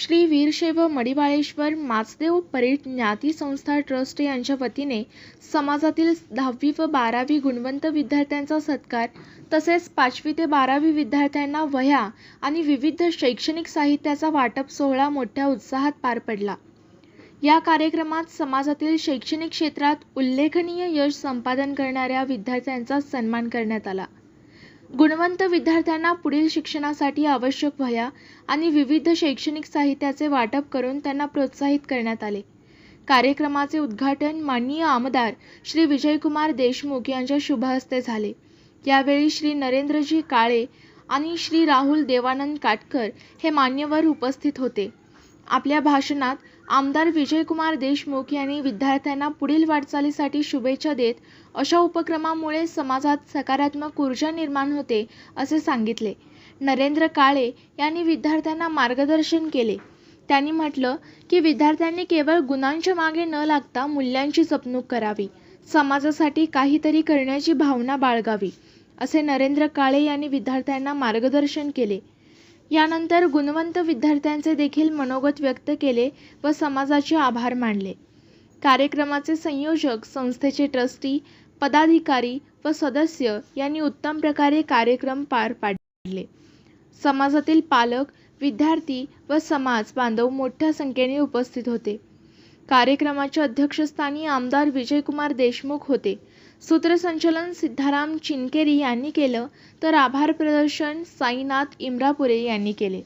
श्री वीरशैव मडिवाळेश्वर माचदेव परीट ज्ञाती संस्था ट्रस्ट यांच्या वतीने समाजातील दहावी व बारावी गुणवंत विद्यार्थ्यांचा सत्कार तसेच पाचवी ते बारावी विद्यार्थ्यांना वह्या आणि विविध शैक्षणिक साहित्याचा वाटप सोहळा मोठ्या उत्साहात पार पडला. या कार्यक्रमात समाजातील शैक्षणिक क्षेत्रात उल्लेखनीय यश संपादन करणाऱ्या विद्यार्थ्यांचा सन्मान करण्यात आला. गुणवंत विद्यार्थ्यांना पुढील शिक्षणासाठी आवश्यक वह्या आणि विविध शैक्षणिक साहित्याचे वाटप करून त्यांना प्रोत्साहित करण्यात आले. कार्यक्रमाचे उद्घाटन माननीय आमदार श्री विजयकुमार देशमुख यांच्या शुभहस्ते झाले. यावेळी श्री नरेंद्रजी काळे आणि श्री राहुल देवानंद काटकर हे मान्यवर उपस्थित होते. आपल्या भाषणात आमदार विजयकुमार देशमुख यांनी विद्यार्थ्यांना पुढील वाटचालीसाठी शुभेच्छा देत अशा उपक्रमामुळे समाजात सकारात्मक ऊर्जा निर्माण होते असे सांगितले. नरेंद्र काळे यांनी विद्यार्थ्यांना मार्गदर्शन केले. त्यांनी म्हटलं की विद्यार्थ्यांनी केवळ गुणांच्या मागे न लागता मूल्यांची जपणूक करावी. समाजासाठी काहीतरी करण्याची भावना बाळगावी असे नरेंद्र काळे यांनी विद्यार्थ्यांना मार्गदर्शन केले. यानंतर गुणवंत विद्यार्थ्यांचे देखील मनोगत व्यक्त केले व समाजाचे आभार मानले. कार्यक्रमाचे संयोजक संस्थेचे ट्रस्टी पदाधिकारी व सदस्य यांनी उत्तम प्रकारे कार्यक्रम पार पाडले. समाजातील पालक विद्यार्थी व समाज बांधव मोठ्या संख्येने उपस्थित होते. कार्यक्रमाच्या अध्यक्षस्थानी आमदार विजयकुमार देशमुख होते. सूत्रसंचलन सिद्धाराम चिनकेरी यांनी केलं तर आभार प्रदर्शन साईनाथ इम्रापुरे यांनी केले.